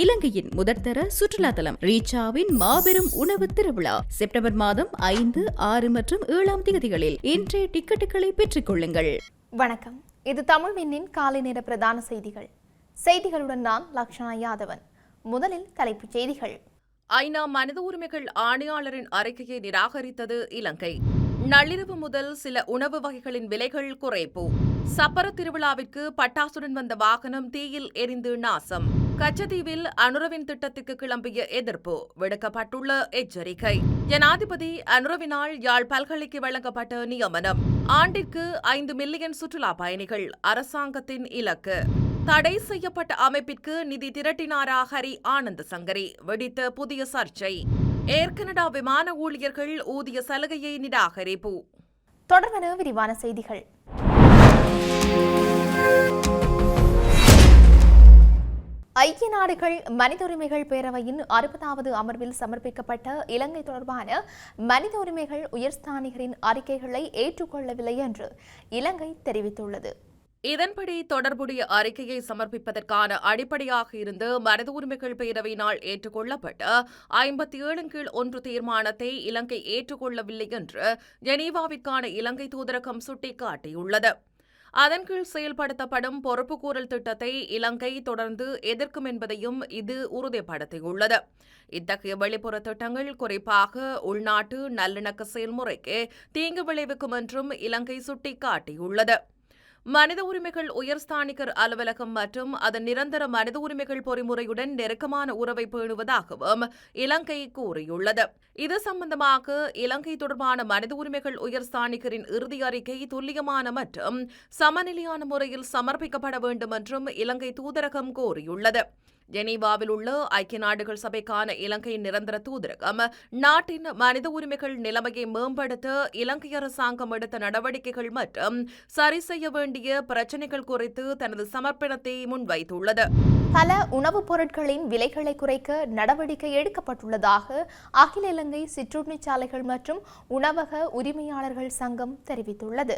இலங்கையின் முதற்தர சுற்றுலா தலம் ரீச்சாவின் மாபெரும் உணவு திருவிழா. செப்டம்பர் மாதம் ஐந்து ஆறு மற்றும் ஏழாம் தேதிகளில் இன்றைய டிக்கெட்டுகளை பெற்றுக் கொள்ளுங்கள் வணக்கம். இது தமிழ் விண்ணின் காலை நேர பிரதான செய்திகள். செய்திகளுடன் நான் லக்ஷனா யாதவன். முதலில் தலைப்புச் செய்திகள். ஐநா மனித உரிமைகள் ஆணையாளரின் அறிக்கையை நிராகரித்தது இலங்கை. நள்ளிரவு முதல் சில உணவு வகைகளின் விலைகள் குறைப்பு. சப்பர திருவிழாவிற்கு பட்டாசுடன் வந்த வாகனம் தீயில் எரிந்து நாசம். கச்சதீவில் அனுரவின் திட்டத்துக்கு கிளம்பிய எதிர்ப்பு விடுக்கப்பட்டுள்ள எச்சரிக்கை. ஜனாதிபதி அனுரவினால் யாழ் பல்கலைக்கு வழங்கப்பட்ட நியமனம். ஆண்டிற்கு ஐந்து மில்லியன் சுற்றுலா பயணிகள் அரசாங்கத்தின் இலக்கு. தடை செய்யப்பட்ட அமைப்பிற்கு நிதி திரட்டினாரா ஹரி ஆனந்த சங்கரி வெடித்த புதிய சர்ச்சை. ஏர் கனடா விமான ஊழியர்கள் ஊதிய சலுகையை நிராகரிப்பு. தொடர்வன விரிவான செய்திகள். ஐக்கிய நாடுகள் மனித உரிமைகள் பேரவையின் அறுபதாவது அமர்வில் சமர்ப்பிக்கப்பட்ட இலங்கை தொடர்பான மனித உரிமைகள் உயர்ஸ்தானிகரின் அறிக்கைகளை ஏற்றுக்கொள்ளவில்லை என்று இலங்கை தெரிவித்துள்ளது. இதன்படி தொடர்புடைய அறிக்கையை சமர்ப்பிப்பதற்கான அடிப்படையாக இருந்து மனித உரிமைகள் பேரவையினால் ஏற்றுக்கொள்ளப்பட்ட ஐம்பத்தி ஏழு கீழ் ஒன்று தீர்மானத்தை இலங்கை ஏற்றுக்கொள்ளவில்லை என்று ஜெனீவாவிற்கான இலங்கை தூதரகம் சுட்டிக்காட்டியுள்ளது. அதன் கீழ் செயல்படுத்தப்படும் பொறுப்புக்கூறல் திட்டத்தை இலங்கை தொடர்ந்து எதிர்க்கும் என்பதையும் இது உறுதிப்படுத்தியுள்ளது. இத்தகைய வெளிப்புற திட்டங்கள் குறிப்பாக உள்நாட்டு நல்லிணக்க செயல்முறைக்கு தீங்கு விளைவிக்கும் என்றும் இலங்கை சுட்டிக்காட்டியுள்ளது. மனித உரிமைகள் உயர்ஸ்தானிகர் அலுவலகம் மற்றும் அதன் நிரந்தர மனித உரிமைகள் பொறிமுறையுடன் நெருக்கமான உறவை பேணுவதாகவும் இலங்கை கூறியுள்ளது. இது சம்பந்தமாக இலங்கை தொடர்பான மனித உரிமைகள் உயர்ஸ்தானிகரின் இறுதி அறிக்கை துல்லியமான மற்றும் சமநிலையான முறையில் சமர்ப்பிக்கப்பட வேண்டும் என்றும் இலங்கை தூதரகம் கோரியுள்ளது ஜெனீவாவில் உள்ள ஐக்கிய நாடுகள் சபைக்கான இலங்கையின் நிரந்தர தூதரகம் நாட்டின் மனித உரிமைகள் நிலைமையை மேம்படுத்த இலங்கை அரசாங்கம் எடுத்த நடவடிக்கைகள் மற்றும் சரி செய்ய வேண்டிய பிரச்சினைகள் குறித்து தனது சமர்ப்பணத்தை முன்வைத்துள்ளது. பல உணவுப் பொருட்களின் விலைகளை குறைக்க நடவடிக்கை எடுக்கப்பட்டுள்ளதாக அகில இலங்கை சிற்றுண்டிச்சாலைகள் மற்றும் உணவக உரிமையாளர்கள் சங்கம் தெரிவித்துள்ளது.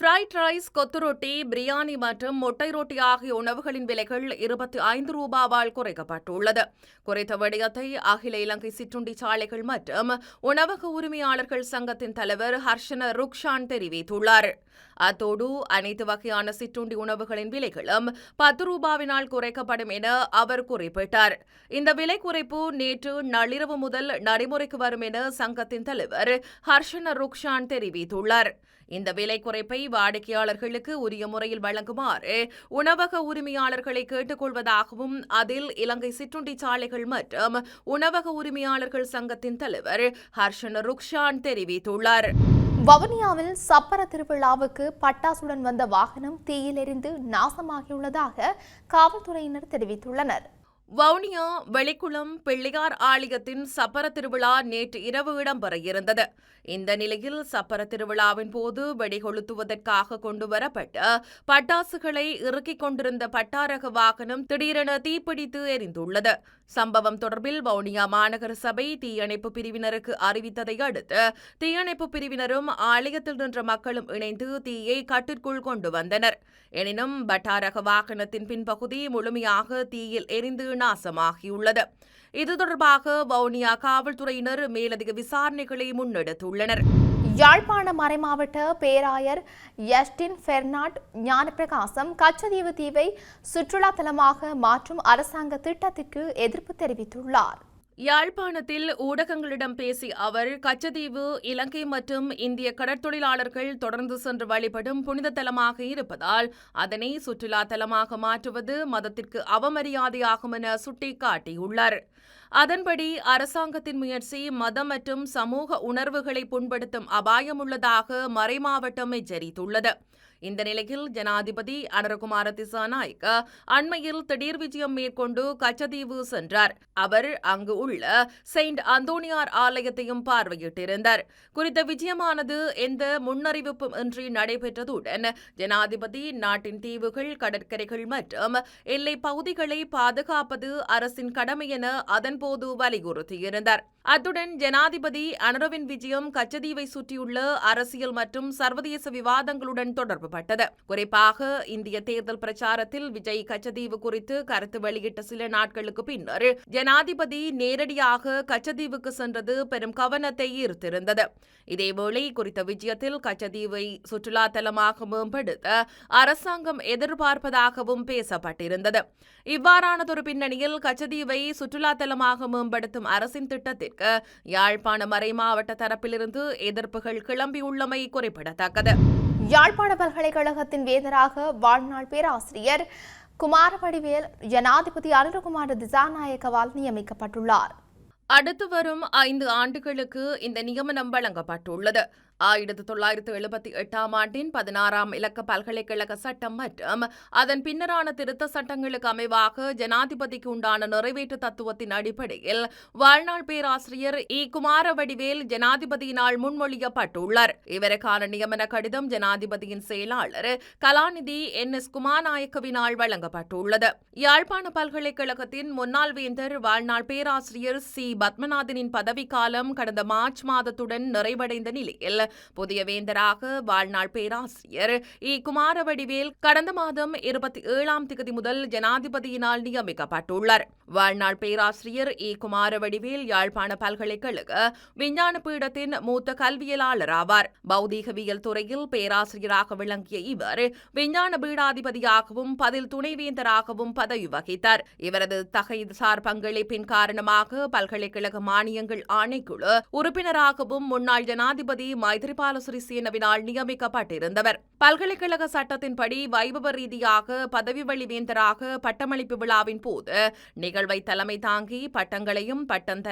ஃப்ரைட் ரைஸ் கொத்து ரொட்டி பிரியாணி மற்றும் மொட்டை ரொட்டி ஆகிய உணவுகளின் விலைகள் இருபத்தி ஐந்து ரூபாவால் குறைக்கப்பட்டுள்ளது. குறைத்த விடயத்தை அகில இலங்கை சிற்றுண்டி சாலைகள் மற்றும் உணவக உரிமையாளர்கள் சங்கத்தின் தலைவர் ஹர்ஷன ருக்ஷான் தெரிவித்துள்ளார். அத்தோடு அனைத்து வகையான சிற்றுண்டி உணவுகளின் விலைகளும் பத்து ரூபாவினால் குறைக்கப்படும் என அவர் குறிப்பிட்டார். இந்த விலை குறைப்பு நேற்று நள்ளிரவு முதல் நடைமுறைக்கு வரும் என சங்கத்தின் தலைவர் ஹர்ஷன ருக்ஷான் தெரிவித்துள்ளார். இந்த விலை குறைப்பை வாடிக்கையாளர்களுக்கு உரிய முறையில் வழங்குமாறு உணவக உரிமையாளர்களை கேட்டுக்கொள்வதாகவும் அதில் இலங்கை சிற்றுண்டி சாலைகள் மற்றும் உணவக உரிமையாளர்கள் சங்கத்தின் தலைவர் ஹர்ஷன் ருக்ஷான் தெரிவித்துள்ளார். வவுனியாவில் சப்பர திருவிழாவுக்கு பட்டாசுடன் வந்த வாகனம் தீயில் எரிந்து நாசமாகியுள்ளதாக காவல்துறையினர் தெரிவித்துள்ளனர். வவுனியா வெளிக்குளம் பிள்ளையார் ஆலயத்தின் சப்பர திருவிழா நேற்று இரவு இடம்பெற இருந்தது. இந்த நிலையில் சப்பர திருவிழாவின் போது வெடிகொளுத்துவதற்காக கொண்டுவரப்பட்ட பட்டாசுகளை இறுக்கிக் கொண்டிருந்த பட்டாரக வாகனம் திடீரென தீப்பிடித்து எரிந்துள்ளது. சம்பவம் தொடர்பில் வவுனியா மாநகர சபை தீயணைப்பு பிரிவினருக்கு அறிவித்ததை அடுத்து தீயணைப்பு பிரிவினரும் ஆலயத்தில் நின்ற மக்களும் இணைந்து தீயை கட்டிற்குள் கொண்டு வந்தனர். எனினும் பட்டாரக வாகனத்தின் பின்பகுதி முழுமையாக தீயில் எரிந்து நாசமாகியுள்ளது. இது தொடர்பாக வவுனியா காவல்துறையினர் மேலதிக விசாரணைகளை முன்னெடுத்துள்ளனர். யாழ்ப்பாண மறைமாவட்ட பேராயர் யஸ்டின் பெர்னாட் ஞானப்பிரகாசம் கச்சதீவு தீவை சுற்றுலா தலமாக மாற்றும் அரசாங்க திட்டத்திற்கு எதிர்ப்பு தெரிவித்துள்ளார். யாழ்ப்பாணத்தில் ஊடகங்களிடம் பேசிய அவர் கச்சதீவு இலங்கை மற்றும் இந்திய கடற்தொழிலாளர்கள் தொடர்ந்து சென்று வழிபடும் புனித தலமாக இருப்பதால் அதனை சுற்றுலா தலமாக மாற்றுவது மதத்திற்கு அவமரியாதையாகும் என சுட்டிக்காட்டியுள்ளார். அதன்படி அரசாங்கத்தின் முயற்சி மதம் மற்றும் சமூக உணர்வுகளை புண்படுத்தும் அபாயம் உள்ளதாக மறைமாவட்டம் எச்சரித்துள்ளது. இந்த நிலையில் ஜனாதிபதி அனரகுமார திசாநாயக்க அண்மையில் திடீர் விஜயம் மேற்கொண்டு கச்சதீவு சென்றார். அவர் அங்கு உள்ள செயின்ட் அந்தோனியார் ஆலயத்தையும் பார்வையிட்டிருந்தார். குறித்த விஜயமானது எந்த முன்னறிவிப்பும் இன்றி நடைபெற்றதுடன் ஜனாதிபதி நாட்டின் தீவுகள் கடற்கரைகள் மற்றும் எல்லை பகுதிகளை பாதுகாப்பது அரசின் கடமை என அதன்போது வலியுறுத்தியிருந்தார். அத்துடன் ஜனாதிபதி அனரவின் விஜயம் கச்சதீவை சுற்றியுள்ள அரசியல் மற்றும் சர்வதேச விவாதங்களுடன் தொடர்புபட்டது. குறிப்பாக இந்திய தேர்தல் பிரச்சாரத்தில் விஜய் கச்சதீவு குறித்து கருத்து வெளியிட்ட சில நாட்களுக்கு பின்னர் ஜனாதிபதி நேரடியாக கச்சதீவுக்கு சென்றது பெரும் கவனத்தை ஈர்த்திருந்தது. இதேவேளை குறித்த விஜயத்தில் கச்சதீவை சுற்றுலா தலமாக மேம்படுத்த அரசாங்கம் எதிர்பார்ப்பதாகவும் பேசப்பட்டிருந்தது. இவ்வாறானதொரு பின்னணியில் கச்சதீவை சுற்றுலா தலமாக மேம்படுத்தும் அரசின் திட்டத்திற்கு யாழ்ப்பாண மறைமாவட்ட தரப்பிலிருந்து எதிர்ப்புகள் கிளம்பியுள்ளமை குறிப்பிடத்தக்கது. யாழ்ப்பாண பல்கலைக்கழகத்தின் வேந்தராக வாழ்நாள் பேராசிரியர் குமாரவடிவேல் ஜனாதிபதி அனுரகுமார திசாநாயக்கவால் நியமிக்கப்பட்டுள்ளார். அடுத்து வரும் ஐந்து ஆண்டுகளுக்கு இந்த நியமனம் வழங்கப்பட்டுள்ளது. ஆயிரத்து தொள்ளாயிரத்து எழுபத்தி எட்டாம் ஆண்டின் பதினாறாம் இலக்க பல்கலைக்கழக சட்டம் மற்றும் அதன் பின்னரான திருத்த சட்டங்களுக்கு அமைவாக ஜனாதிபதிக்கு உண்டான நிறைவேற்று தத்துவத்தின் அடிப்படையில் வாழ்நாள் பேராசிரியர் இ. குமாரவடிவேல் ஜனாதிபதியினால் முன்மொழியப்பட்டுள்ளார். இவருக்கான நியமன கடிதம் ஜனாதிபதியின் செயலாளர் கலாநிதி என். எஸ். குமாநாயக்கவினால் வழங்கப்பட்டுள்ளது. யாழ்ப்பாண பல்கலைக்கழகத்தின் முன்னாள் வேந்தர் வாழ்நாள் பேராசிரியர் சி. பத்மநாதனின் பதவிக்காலம் கடந்த மார்ச் மாதத்துடன் நிறைவடைந்த நிலையில் புதிய வேந்தராக வாழ்நாள் பேராசிரியர் இ. குமாரவடிவேல் கடந்த மாதம் இருபத்தி ஏழாம் திகதி முதல் ஜனாதிபதியினால் நியமிக்கப்பட்டுள்ளார். வாழ்நாள் பேராசிரியர் இ. குமாரவடிவேல் யாழ்ப்பாண பல்கலைக்கழக விஞ்ஞான பீடத்தின் மூத்த கல்வியலாளர் ஆவார். பௌதீகவியல் துறையில் பேராசிரியராக விளங்கிய இவர் விஞ்ஞான பீடாதிபதியாகவும் பதில் துணைவேந்தராகவும் பதவி வகித்தார். இவரது தகைசார் பங்களிப்பின் காரணமாக பல்கலைக்கழக மானியங்கள் ஆணைக்குழு உறுப்பினராகவும் முன்னாள் ஜனாதிபதி மை. மைத்ரிபால சிறிசேனவினால் நியமிக்கப்பட்டிருந்தவர். பல்கலைக்கழக சட்டத்தின்படி வைபவ ரீதியாக பதவி வழிவேந்தராக பட்டமளிப்பு விழாவின் போது நிகழ்வை தலைமை தாங்கி பட்டங்களையும் பட்டம்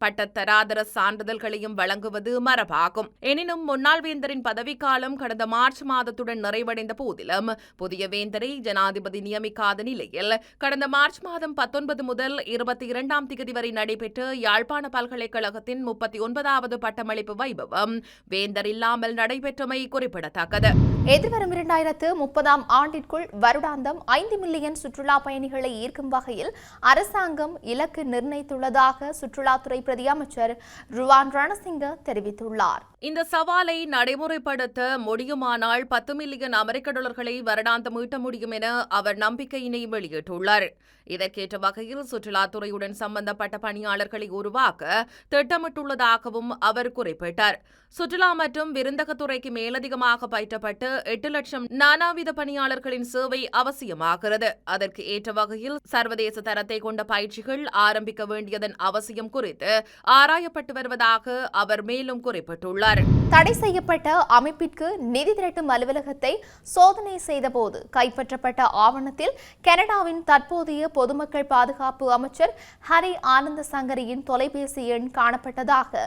பட்டத்தராதர சான்றிதழ்களையும் வழங்குவது மரபாகும். எனினும் முன்னாள் வேந்தரின் பதவிக்காலம் கடந்த மார்ச் மாதத்துடன் நிறைவடைந்த போதிலும் புதிய வேந்தரை ஜனாதிபதி நியமிக்காத நிலையில் கடந்த மார்ச் மாதம் பத்தொன்பது முதல் இருபத்தி இரண்டாம் தேதி வரை நடைபெற்ற யாழ்ப்பாண பல்கலைக்கழகத்தின் முப்பத்தி ஒன்பதாவது பட்டமளிப்பு வைபவம் வேந்தர் இல்லாமல் நடைபெற்றமை குறிப்பிடத்தக்கது. எதிர்வரும் இரண்டாயிரத்து முப்பதாம் ஆண்டிற்குள் வருடாந்தம் ஐந்து மில்லியன் சுற்றுலா பயணிகளை ஈர்க்கும் வகையில் அரசாங்கம் இலக்கு நிர்ணயித்துள்ளதாக சுற்றுலாத்துறை பிரதி அமைச்சர் ருவான் ரணசிங்க தெரிவித்துள்ளார். இந்த சவாலை நடைமுறைப்படுத்த முடியுமானால் பத்து மில்லியன் அமெரிக்க டாலர்களை வருடாந்தம் ஈட்ட முடியும் என அவர் நம்பிக்கையினை வெளியிட்டுள்ளார். இதற்கேற்ற வகையில் சுற்றுலாத்துறையுடன் சம்பந்தப்பட்ட பணியாளர்களை உருவாக்க திட்டமிட்டுள்ளதாகவும் அவர் குறிப்பிட்டார். சுற்றுலா மற்றும் விருந்தகத்துறைக்கு மேலதிகமாக பயிற்றப்பட்டு எட்டு லட்சம் நானாவித பணியாளர்களின் சேவை அவசியமாகிறது. அதற்கு ஏற்ற வகையில் சர்வதேச தரத்தை கொண்ட பயிற்சிகள் ஆரம்பிக்க வேண்டியதன் அவசியம் குறித்து ஆராயப்பட்டு வருவதாக அவர் மேலும் குறிப்பிட்டுள்ளார். தடை செய்யப்பட்ட அமைப்பிற்கு நிதி திரட்டும் அலுவலகத்தை சோதனை செய்தபோது கைப்பற்றப்பட்ட ஆவணத்தில் கனடாவின் தற்போதைய பொதுமக்கள் பாதுகாப்பு அமைச்சர் ஹரி ஆனந்த சங்கரியின் தொலைபேசி எண் காணப்பட்டதாக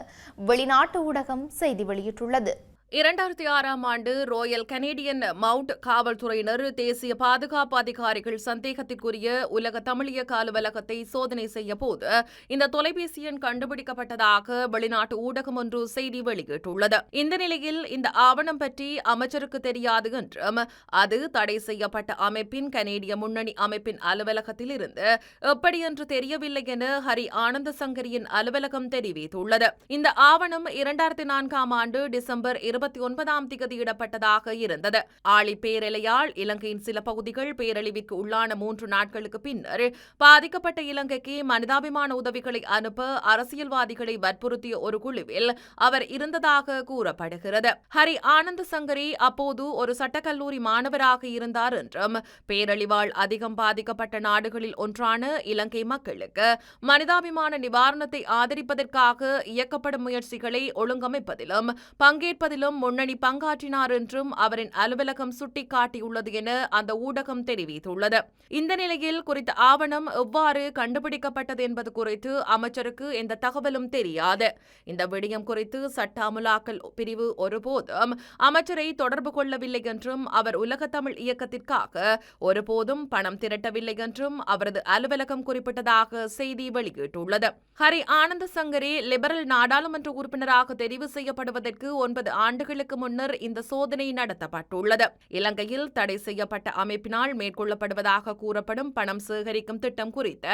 வெளிநாட்டு ஊடகம் செய்தி வெளியிட்டுள்ளது. இரண்டாயிரத்தி ஆறாம் ஆண்டு ரோயல் கனேடியன் மவுண்ட் காவல்துறையினர் தேசிய பாதுகாப்பு அதிகாரிகள் சந்தேகத்திற்குரிய உலக தமிழியக்க அலுவலகத்தை சோதனை செய்ய போது இந்த தொலைபேசி எண் கண்டுபிடிக்கப்பட்டதாக வெளிநாட்டு ஊடகம் ஒன்று செய்தி வெளியிட்டுள்ளது. இந்த நிலையில் இந்த ஆவணம் பற்றி அமைச்சருக்கு தெரியாது என்றும் அது தடை செய்யப்பட்ட அமைப்பின் கனேடிய முன்னணி அமைப்பின் அலுவலகத்தில் இருந்து எப்படியென்று தெரியவில்லை என ஹரி ஆனந்த சங்கரியின் அலுவலகம் தெரிவித்துள்ளது. இந்த ஆவணம் இரண்டாயிரத்தி நான்காம் ஆண்டு டிசம்பர் இருபத்தி ஒன்பதாம் திகதியிடப்பட்டதாக இருந்தது. ஆழி பேரலையால் இலங்கையின் சில பகுதிகள் பேரழிவிற்கு உள்ளான மூன்று நாட்களுக்கு பின்னர் பாதிக்கப்பட்ட இலங்கைக்கு மனிதாபிமான உதவிகளை அனுப்ப அரசியல்வாதிகளை வற்புறுத்திய ஒரு குழுவில் அவர் இருந்ததாக கூறப்படுகிறது. ஹரி ஆனந்த சங்கரி அப்போது ஒரு சட்டக்கல்லூரி மாணவராக இருந்தார் என்றும் பேரழிவால் அதிகம் பாதிக்கப்பட்ட நாடுகளில் ஒன்றான இலங்கை மக்களுக்கு மனிதாபிமான நிவாரணத்தை ஆதரிப்பதற்காக இயக்கப்படும் முயற்சிகளை ஒழுங்கமைப்பதிலும் பங்கேற்பதிலும் முன்னணி பங்காற்றினார் என்றும் அவரின் அலுவலகம் சுட்டிக்காட்டியுள்ளது என அந்த ஊடகம் தெரிவித்துள்ளது. இந்த நிலையில் குறித்த ஆவணம் எவ்வாறு கண்டுபிடிக்கப்பட்டது என்பது குறித்து அமைச்சருக்கு எந்த தகவலும் தெரியாது. இந்த விடயம் குறித்து சட்ட அமுலாக்கல் பிரிவு ஒருபோதும் அமைச்சரை தொடர்பு கொள்ளவில்லை என்றும் அவர் உலகத்தமிழ் இயக்கத்திற்காக ஒருபோதும் பணம் திரட்டவில்லை என்றும் அவரது அலுவலகம் குறிப்பிட்டதாக செய்தி வெளியிட்டுள்ளது. ஹரி ஆனந்த சங்கரே லிபரல் நாடாளுமன்ற உறுப்பினராக தெரிவு செய்யப்படுவதற்கு ஒன்பது ஆண்டு ஆண்டுகளுக்கு முன்னர் இந்த சோதனை நடத்தப்பட்டுள்ளது. இலங்கையில் தடை செய்யப்பட்ட அமைப்பினால் மேற்கொள்ளப்படுவதாக கூறப்படும் பணம் சேகரிக்கும் திட்டம் குறித்த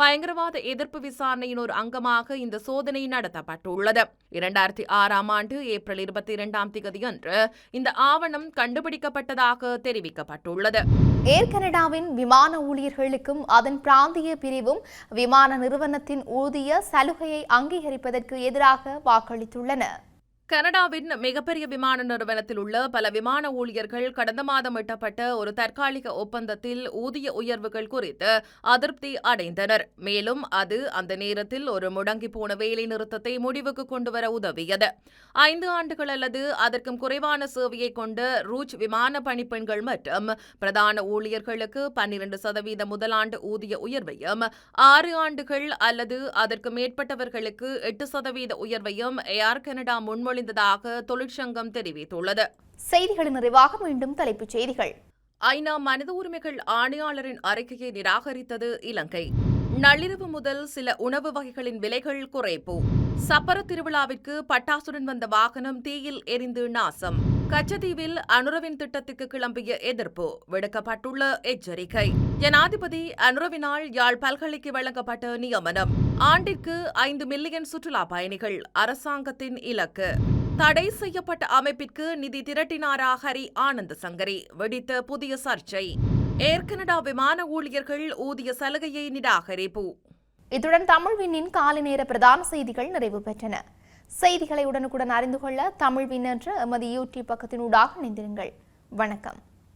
பயங்கரவாத எதிர்ப்பு விசாரணையின் ஒரு அங்கமாக இந்த சோதனை நடத்தப்பட்டுள்ளது. இரண்டாயிரத்தி ஆறாம் ஆண்டு ஏப்ரல் இருபத்தி இரண்டாம் தேதியன்று இந்த ஆவணம் கண்டுபிடிக்கப்பட்டதாக தெரிவிக்கப்பட்டுள்ளது. ஏர் கனடாவின் விமான ஊழியர்களுக்கும் அதன் பிராந்திய பிரிவும் விமான நிறுவனத்தின் ஊதிய சலுகையை அங்கீகரிப்பதற்கு எதிராக வாக்களித்துள்ளன. கனடாவின் மிகப்பெரிய விமான நிறுவனத்தில் உள்ள பல விமான ஊழியர்கள் கடந்த மாதம் எட்டப்பட்ட ஒரு தற்காலிக ஒப்பந்தத்தில் ஊதிய உயர்வுகள் குறித்து அதிருப்தி அடைந்தனர். மேலும் அது அந்த நேரத்தில் ஒரு முடங்கி போன வேலை நிறுத்தத்தை முடிவுக்கு கொண்டுவர உதவியது. ஐந்து ஆண்டுகள் அல்லது அதற்கும் குறைவான சேவையை கொண்ட ரூச் விமான பணிப்பெண்கள் மற்றும் பிரதான ஊழியர்களுக்கு பன்னிரண்டு சதவீத முதலாண்டு ஊதிய உயர்வையும் ஆறு ஆண்டுகள் அல்லது அதற்கு மேற்பட்டவர்களுக்கு எட்டு சதவீத உயர்வையும் ஏர் கனடா முன்மொழி முன்மொழிந்ததாக தொழிற்சங்கம் தெரிவித்துள்ளது. செய்திகளின் நிறைவாக மீண்டும் தலைப்புச் செய்திகள். ஐநா மனித உரிமைகள் ஆணையாளரின் அறிக்கையை நிராகரித்தது இலங்கை. நள்ளிரவு முதல் சில உணவு வகைகளின் விலைகள் குறைப்பு. சப்பர திருவிழாவிற்கு பட்டாசுடன் வந்த வாகனம் தீயில் எரிந்து நாசம். கச்சதீவில் அனுரவின் திட்டத்துக்கு கிளம்பிய எதிர்ப்பு விடுக்கப்பட்டுள்ள எச்சரிக்கை. ஜனாதிபதி அனுரவினால் யாழ் பல்கலைக்கு வழங்கப்பட்ட நியமனம். ஆண்டிற்கு ஐந்து மில்லியன் சுற்றுலா பயணிகள் அரசாங்கத்தின் இலக்கு. தடை செய்யப்பட்ட அமைப்பிற்கு நிதி திரட்டினாரா ஹரி ஆனந்த சங்கரி வெடித்த புதிய சர்ச்சை. ஏர் கனடா விமான ஊழியர்கள் ஊதிய சலுகையை நிராகரிப்பு. இத்துடன் விண்ணின் காலை நேர பிரதான செய்திகள் நிறைவு பெற்றன. செய்திகளை உடனுக்குடன் அறிந்து கொள்ள தமிழ் என்ற எமது யூடியூப் பக்கத்தினூடாக இணைந்திருங்கள். வணக்கம்.